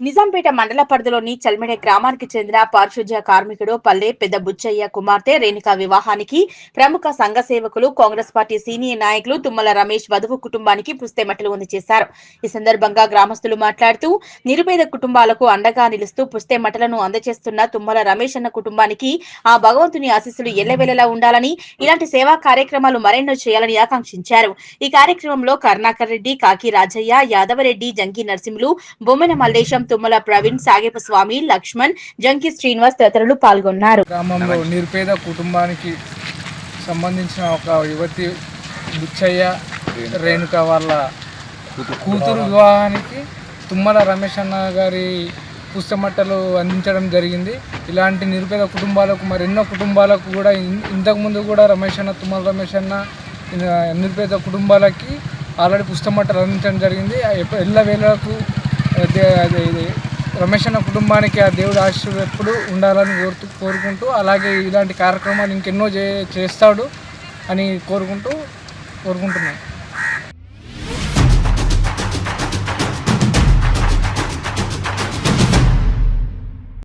నిజాంపేట మండల పరిధిలోని చల్మెడ గ్రామానికి చెందిన పారిశుధ్య కార్మికుడు పల్లె పెద్ద బుచ్చయ్య కుమార్తె రేణుక వివాహానికి ప్రముఖ సంఘ సేవకులు కాంగ్రెస్ పార్టీ సీనియర్ నాయకులు తుమ్మల రమేష్ వధువు కుటుంబానికి పుస్తెమట్టలు అందజేశారు. ఈ సందర్భంగా గ్రామస్తులు మాట్లాడుతూ నిరుపేద కుటుంబాలకు అండగా నిలుస్తూ పుస్తెమట్టలను అందజేస్తున్న తుమ్మల రమేష్ అన్న కుటుంబానికి ఆ భగవంతుని ఆశీస్సులు ఎల్లవెల్లలా ఉండాలని ఇలాంటి సేవా కార్యక్రమాలు మరెన్నో చేయాలని ఆకాంక్షించారు. ఈ కార్యక్రమంలో కరుణాకర్ రెడ్డి కాకి రాజయ్య యాదవరెడ్డి జంకి నరసింహులు బొమ్మన మల్లేశం తుమ్మల ప్రవీణ్ సాగేప స్వామి లక్ష్మణ్ జంకి శ్రీనివాస్ తదితరులు పాల్గొన్నారు. గ్రామంలో నిరుపేద కుటుంబానికి సంబంధించిన ఒక యువతి బుచ్చయ్య రేణుక. వాళ్ళ కూతురు. వివాహానికి తుమ్మల రమేష్ అన్న గారి పుస్తమట్టలు అందించడం జరిగింది. ఇలాంటి నిరుపేద కుటుంబాలకు మరి ఎన్నో కుటుంబాలకు కూడా ఇన్- ఇంతకుముందు కూడా రమేష్ అన్న తుమ్మల రమేష్ అన్న నిరుపేద కుటుంబాలకి ఆల్రెడీ పుస్తమట్టలు అందించడం జరిగింది. ఎల్ల అది- ఇది. రమేష్ అన్న కుటుంబానికి ఆ దేవుడు ఆశీర్వాదం ఎప్పుడు ఉండాలని కోరుతూ కోరుకుంటూ అలాగే ఇలాంటి కార్యక్రమాలు ఇంకెన్నో చే చేస్తాడు అని కోరుకుంటూ కోరుకుంటున్నాను.